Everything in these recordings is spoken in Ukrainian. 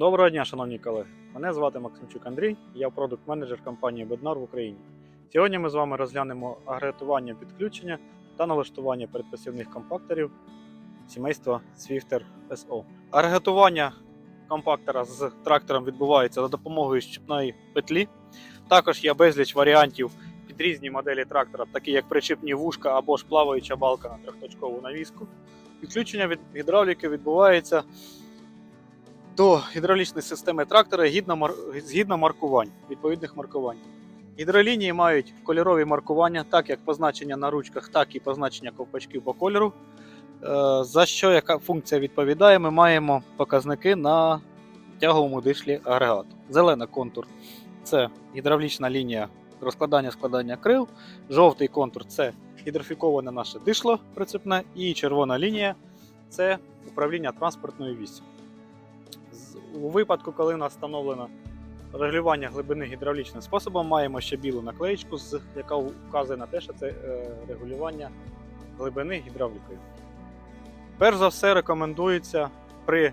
Доброго дня, шановні колеги. Мене звати Максимчук Андрій, я продукт-менеджер компанії Bednar в Україні. Сьогодні ми з вами розглянемо агрегатування підключення та налаштування передпосівних компакторів сімейства Swifter SO. Агрегатування компактора з трактором відбувається за допомогою щепної петлі. Також є безліч варіантів під різні моделі трактора, такі як причіпні вушка або ж плаваюча балка на трьохточкову навіску. Підключення від гідравліки відбувається до гідравлічної системи трактора згідно, згідно маркувань, відповідних маркувань. Гідролінії мають кольорові маркування, так як позначення на ручках, так і позначення ковпачків по кольору. Е, За що яка функція відповідає, ми маємо показники на тяговому дишлі агрегату. Зелена контур це гідравлічна лінія розкладання складання крил. Жовтий контур це гідрофіковане наше дишло прицепне, і червона лінія це управління транспортною вісю. У випадку, коли нас встановлено регулювання глибини гідравлічним способом, маємо ще білу наклеєчку, яка вказує на те, що це е, регулювання глибини гідравлікою. Перш за все, рекомендується при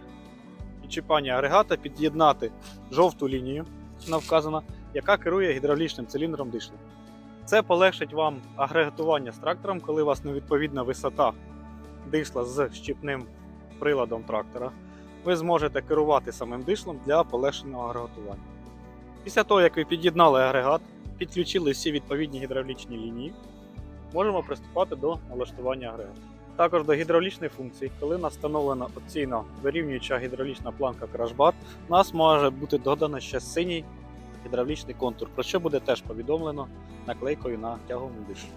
підчіпанні агрегата під'єднати жовту лінію, вона вказана, яка керує гідравлічним циліндром дишла. Це полегшить вам агрегатування з трактором, коли у вас невідповідна висота дишла з щіпним приладом трактора ви зможете керувати самим дишлом для полегшеного агрегатування. Після того, як ви під'єднали агрегат, підключили всі відповідні гідравлічні лінії, можемо приступати до налаштування агрегату. Також до гідравлічної функції, коли у нас встановлена опційно вирівнююча гідравлічна планка Crashbar, у нас може бути додано ще синій гідравлічний контур, про що буде теж повідомлено наклейкою на тяговому дишлі.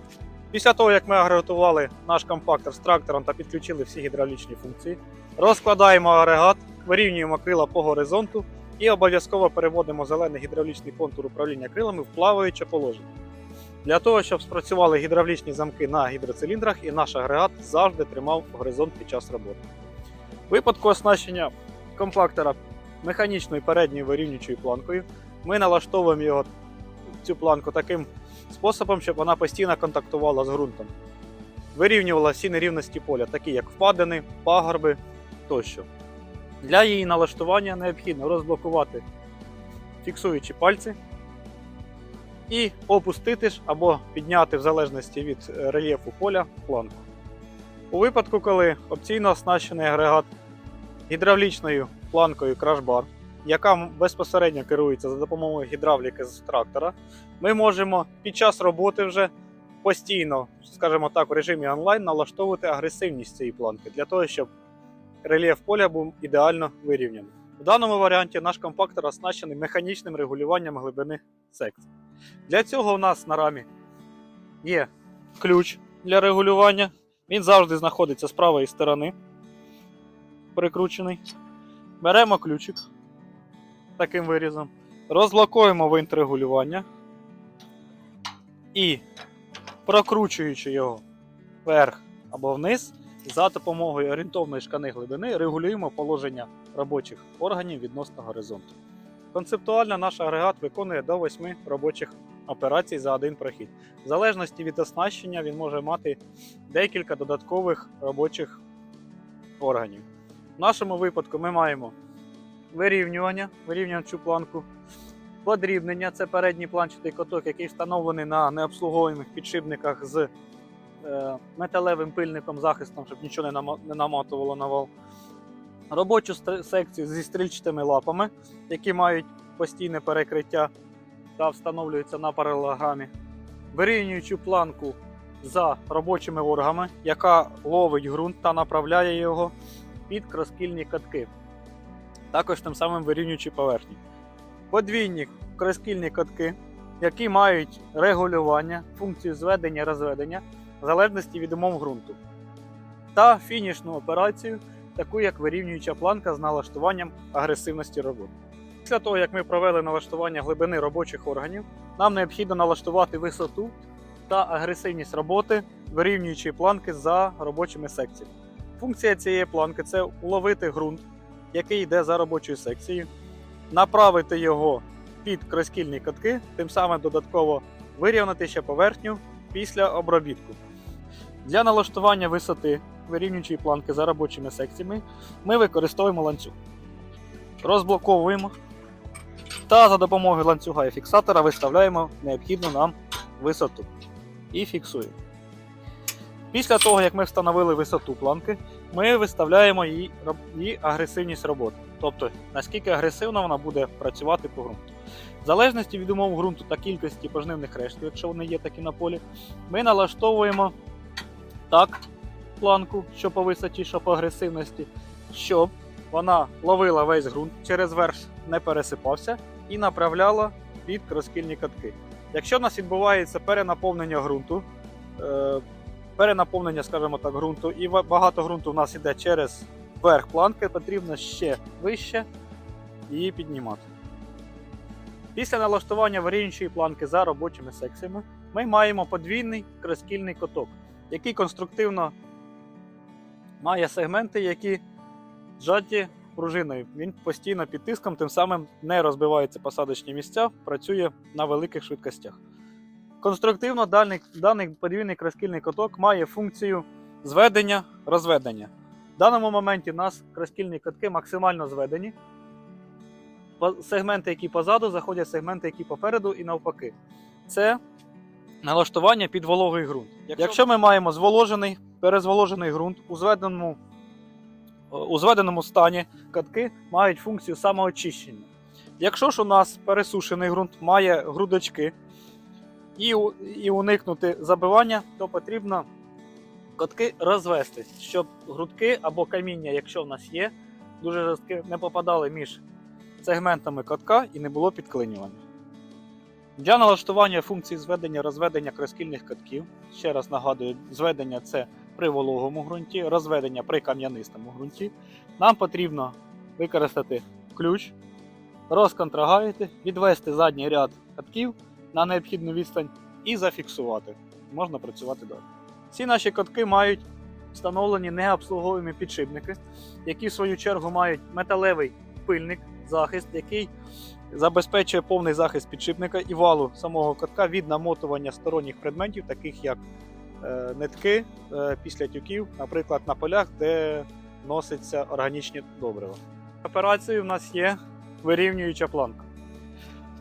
Після того, як ми агрегатували наш компактор з трактором та підключили всі гідравлічні функції, розкладаємо агрегат, вирівнюємо крила по горизонту і обов'язково переводимо зелений гідравлічний контур управління крилами в плаваюче положення. Для того, щоб спрацювали гідравлічні замки на гідроциліндрах і наш агрегат завжди тримав горизонт під час роботи. У випадку оснащення компактора механічною передньою вирівнюючою планкою, ми налаштовуємо його цю планку таким способом, щоб вона постійно контактувала з ґрунтом. Вирівнювала всі нерівності поля, такі як впадини, пагорби тощо. Для її налаштування необхідно розблокувати фіксуючі пальці і опустити ж або підняти в залежності від е, рельєфу поля планку. У випадку, коли опційно оснащений агрегат гідравлічною планкою Crashbar, яка безпосередньо керується за допомогою гідравліки з трактора, ми можемо під час роботи вже постійно, скажімо так, в режимі онлайн налаштовувати агресивність цієї планки для того, щоб рельєф поля був ідеально вирівняний. В даному варіанті наш компактор оснащений механічним регулюванням глибини секцій. Для цього у нас на рамі є ключ для регулювання. Він завжди знаходиться з правої сторони, прикручений. Беремо ключик таким вирізом, розблокуємо винт регулювання і прокручуючи його вверх або вниз, за допомогою орієнтовної шкани глибини регулюємо положення робочих органів відносно горизонту. Концептуально наш агрегат виконує до 8 робочих операцій за один прохід. В залежності від оснащення він може мати декілька додаткових робочих органів. В нашому випадку ми маємо вирівнювання, вирівнюємо цю планку, подрібнення це передній планчатий коток, який встановлений на необслуговуємих підшипниках з е, металевим пильником захистом, щоб нічого не, не намотувало на вал. Робочу секцію зі стрільчатими лапами, які мають постійне перекриття та встановлюються на паралелограмі. Вирівнюючу планку за робочими органами, яка ловить ґрунт та направляє його під кроскільні катки. Також тим самим вирівнюючи поверхні. Подвійні кроскільні катки, які мають регулювання, функцію зведення розведення в залежності від умов ґрунту. Та фінішну операцію, таку як вирівнююча планка з налаштуванням агресивності роботи. Після того, як ми провели налаштування глибини робочих органів, нам необхідно налаштувати висоту та агресивність роботи вирівнюючої планки за робочими секціями. Функція цієї планки це уловити ґрунт, який йде за робочою секцією, направити його під кроскільні катки, тим самим додатково вирівняти ще поверхню після обробітку. Для налаштування висоти вирівнюючої планки за робочими секціями ми використовуємо ланцюг. розблоковуємо та за допомогою ланцюга і фіксатора виставляємо необхідну нам висоту і фіксуємо. Після того, як ми встановили висоту планки, ми виставляємо її, її агресивність роботи. Тобто, наскільки агресивно вона буде працювати по ґрунту. В залежності від умов ґрунту та кількості пожнивних рештків, якщо вони є такі на полі, ми налаштовуємо так планку, що по висоті, що по агресивності, щоб вона ловила весь ґрунт, через верх не пересипався і направляла під розкільні катки. Якщо в нас відбувається перенаповнення ґрунту, е, перенаповнення, скажімо так, ґрунту, і багато ґрунту в нас йде через верх планки, потрібно ще вище її піднімати. Після налаштування варіючої планки за робочими секціями ми маємо подвійний розкільний коток, який конструктивно має сегменти, які зжаті пружиною. Він постійно під тиском, тим самим не розбиваються посадочні місця, працює на великих швидкостях. Конструктивно даний, даний подвійний розкільний коток має функцію зведення розведення. В даному моменті у нас розкільні котки максимально зведені. Сегменти, які позаду, заходять сегменти, які попереду, і навпаки. Це налаштування під вологий ґрунт. Якщо ми маємо зволожений, перезволожений ґрунт у зведеному, у зведеному стані, катки мають функцію самоочищення. Якщо ж у нас пересушений ґрунт має грудочки і, і уникнути забивання, то потрібно катки розвести, щоб грудки або каміння, якщо в нас є, дуже жорсткі, не попадали між сегментами катка і не було підклинювання. Для налаштування функції зведення розведення крескільних катків, ще раз нагадую, зведення це при вологому ґрунті, розведення при кам'янистому ґрунті. Нам потрібно використати ключ, розконтрагавити, відвести задній ряд катків на необхідну відстань і зафіксувати. Можна працювати далі. Ці наші катки мають встановлені необслуговуємі підшипники, які в свою чергу мають металевий пильник, захист, який забезпечує повний захист підшипника і валу самого катка від намотування сторонніх предметів, таких як е, нитки е, після тюків, наприклад, на полях, де носяться органічні добрива. Операцією в нас є вирівнююча планка.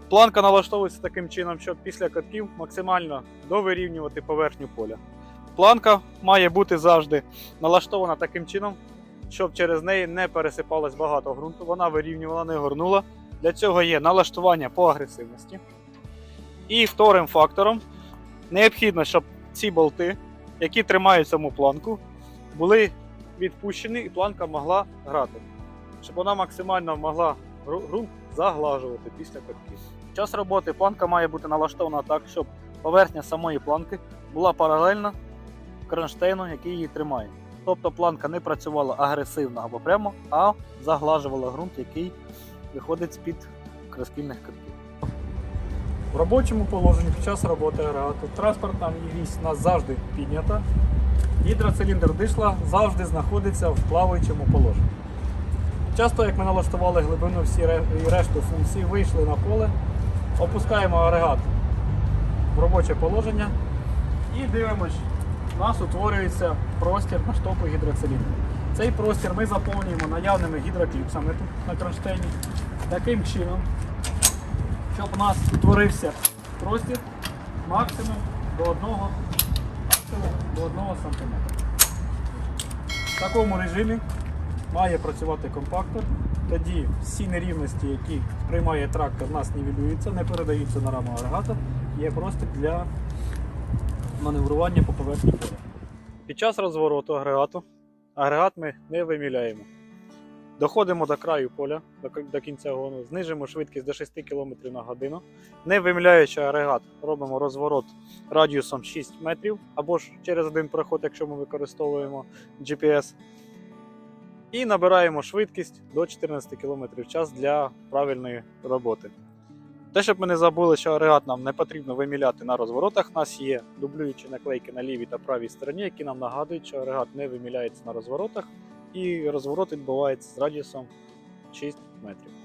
Планка налаштовується таким чином, щоб після катків максимально довирівнювати поверхню поля. Планка має бути завжди налаштована таким чином, щоб через неї не пересипалось багато ґрунту, вона вирівнювала, не горнула. Для цього є налаштування по агресивності. І вторим фактором необхідно, щоб ці болти, які тримають саму планку, були відпущені і планка могла грати. Щоб вона максимально могла ґрунт заглажувати після катків. Час роботи планка має бути налаштована так, щоб поверхня самої планки була паралельна кронштейну, який її тримає. Тобто планка не працювала агресивно або прямо, а заглажувала ґрунт, який виходить з-під розкільних катків. В робочому положенні під час роботи агрегату транспортна вісь нас завжди піднята. Гідроциліндр дишла завжди знаходиться в плаваючому положенні. Часто, як ми налаштували глибину всі решту функцій, вийшли на поле, опускаємо агрегат в робоче положення і дивимось, у нас утворюється простір на штоку гідроциліндру. Цей простір ми заповнюємо наявними гідрокліпсами тут на кронштейні таким чином, щоб у нас утворився простір максимум до 1 максимум до 1 см. В такому режимі має працювати компактор. Тоді всі нерівності, які приймає трактор, у нас нівелюються, не передаються на раму агрегата. Є простір для маневрування по поверхні поля. Під час розвороту агрегату агрегат ми не виміляємо. Доходимо до краю поля, до кінця гону, знижимо швидкість до 6 км на годину. Не виміляючи агрегат, робимо розворот радіусом 6 метрів або ж через один проход, якщо ми використовуємо GPS. І набираємо швидкість до 14 км в час для правильної роботи. Те, щоб ми не забули, що агрегат нам не потрібно виміляти на розворотах. У нас є дублюючі наклейки на лівій та правій стороні, які нам нагадують, що агрегат не виміляється на розворотах, і розворот відбувається з радіусом 6 метрів.